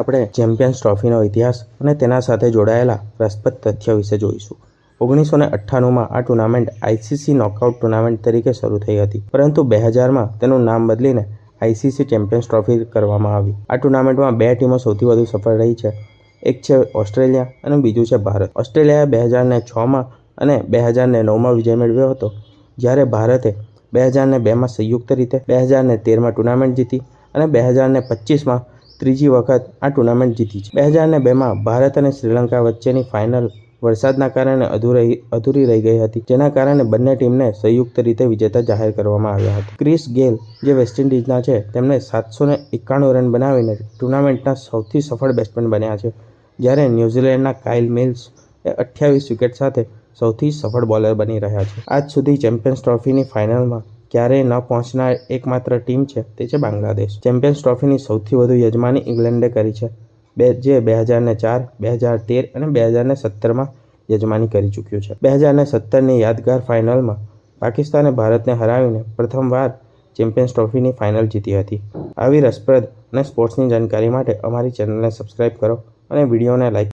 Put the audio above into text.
આપણે ચેમ્પિયન્સ ટ્રોફીનો ઇતિહાસ અને તેના સાથે જોડાયેલા રસપ્રદ તથ્ય વિશે જોઈશું. ઓગણીસો ને અઠ્ઠાણુંમાં આ ટુર્નામેન્ટ આઈસીસી નોકઆઉટ ટુર્નામેન્ટ તરીકે શરૂ થઈ હતી, પરંતુ બે હજારમાં તેનું નામ બદલીને આઈસીસી ચેમ્પિયન્સ ટ્રોફી કરવામાં આવી. આ ટુર્નામેન્ટમાં બે ટીમો સૌથી વધુ સફળ રહી છે, એક છે ઓસ્ટ્રેલિયા અને બીજું છે ભારત. ઓસ્ટ્રેલિયાએ બે હજાર ને છમાં અને બે હજાર ને નવમાં વિજય મેળવ્યો હતો, જ્યારે ભારતે બે હજાર ને બેમાં સંયુક્ત રીતે બે હજાર ને તેરમાં ટુર્નામેન્ટ જીતી અને બે હજાર ને પચીસમાં ત્રીજી વખત આ ટુર્નામેન્ટ જીતી છે. બે હજાર બેમાં ભારત અને શ્રીલંકા વચ્ચેની ફાઇનલ વરસાદના કારણે અધૂરી અધૂરી રહી ગઈ હતી, જેના કારણે બંને ટીમને સંયુક્ત રીતે વિજેતા જાહેર કરવામાં આવ્યા હતા. ક્રિસ ગેલ, જે વેસ્ટ ઇન્ડિઝના છે તેમણે સાતસો ને એકાણું રન બનાવીને ટુર્નામેન્ટના સૌથી સફળ બેટ્સમેન બન્યા છે, જ્યારે ન્યૂઝીલેન્ડના કાઇલ મિલ્સ એ અઠ્યાવીસ વિકેટ સાથે સૌથી સફળ બોલર બની રહ્યા છે. આજ સુધી ચેમ્પિયન્સ ટ્રોફીની ફાઇનલમાં ક્યારેય ન પહોંચનાર એકમાત્ર ટીમ છે તે છે બાંગ્લાદેશ. ચેમ્પિયન્સ ટ્રોફીની સૌથી વધુ યજમાની ઇંગ્લેન્ડે કરી છે. બે, જે બે હજારને ચાર, બે હજાર તેર અને બે હજારને સત્તરમાં યજમાની કરી ચૂક્યું છે. બે હજારને સત્તરની યાદગાર ફાઇનલમાં પાકિસ્તાને ભારતને હરાવીને પ્રથમવાર ચેમ્પિયન્સ ટ્રોફીની ફાઇનલ જીતી હતી. આવી રસપ્રદ અને સ્પોર્ટ્સની જાણકારી માટે અમારી ચેનલને સબસ્ક્રાઇબ કરો અને વિડીયોને લાઇક